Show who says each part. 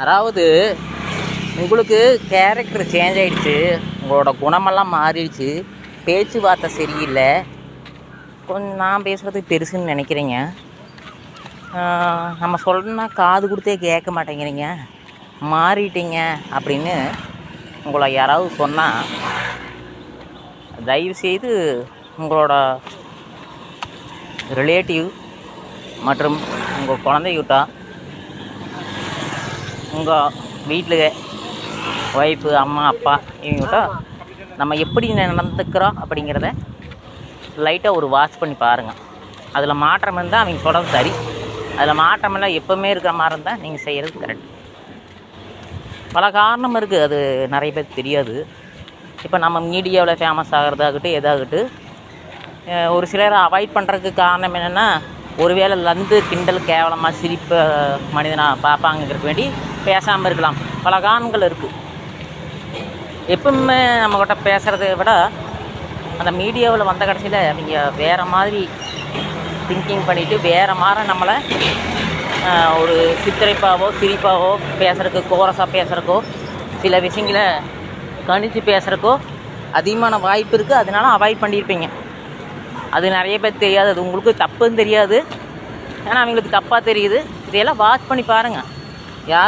Speaker 1: அதாவது உங்களுக்கு character change ஆகிடுச்சு உங்களோட குணமெல்லாம் மாறிடுச்சு பேச்சுவார்த்தை சரியில்லை. கொஞ்சம் நான் பேசுகிறது பெருசுன்னு நினைக்கிறீங்க. நம்ம சொல்லணும்னா காது கொடுத்தே கேட்க மாட்டேங்கிறீங்க. மாறிட்டீங்க அப்படின்னு உங்களை யாராவது சொன்னால் தயவுசெய்து உங்களோட ரிலேட்டிவ் மற்றும் உங்கள் குழந்தைகிட்ட உங்கள் வீட்டில் ஒய்ஃபு அம்மா அப்பா இவங்ககிட்ட நம்ம எப்படி நடந்துக்கிறோம் அப்படிங்கிறத லைட்டாக ஒரு வாட்ச் பண்ணி பாருங்கள் அதில் மாற்றம் இருந்தால் அவங்க சொல்கிறது சரி. அதில் மாற்றமெல்லாம் எப்போவுமே இருக்கிற மாதிரி இருந்தால் நீங்கள் செய்கிறது கரெக்ட் பல காரணம் இருக்குது அது நிறைய பேருக்கு தெரியாது. இப்போ நம்ம மீடியாவில் ஃபேமஸ் ஆகிறதாகட்டும் எதாகட்டும் ஒரு சிலரை அவாய்ட் பண்ணுறதுக்கு காரணம் என்னென்னா ஒருவேளை லந்து கிண்டல் கேவலமாக சிரிப்பு மனிதனாக பார்ப்பாங்கிறதுக்கு வேண்டி பேசாமல் இருக்கலாம். பல காரணங்கள் இருக்குது எப்பவுமே நம்மக்கிட்ட பேசுகிறத விட அந்த மீடியாவில் வந்த கடைசியில் அவங்க வேறு மாதிரி திங்கிங் பண்ணிவிட்டு வேறு மாதிரி நம்மளை ஒரு சித்திரைப்பாவோ சிரிப்பாவோ பேசுகிறதுக்கு கோரஸாக பேசுகிறக்கோ சில விஷயங்களை கணித்து பேசுகிறக்கோ அதிகமான வாய்ப்பு இருக்குது அதனால அவாய்ட் பண்ணியிருப்பீங்க அது நிறைய பேர் தெரியாது. அது உங்களுக்கு தப்புன்னு தெரியாது. ஏன்னா அவங்களுக்கு தப்பாக தெரியுது. இதையெல்லாம் வாட்ச் பண்ணி பாருங்கள் யார்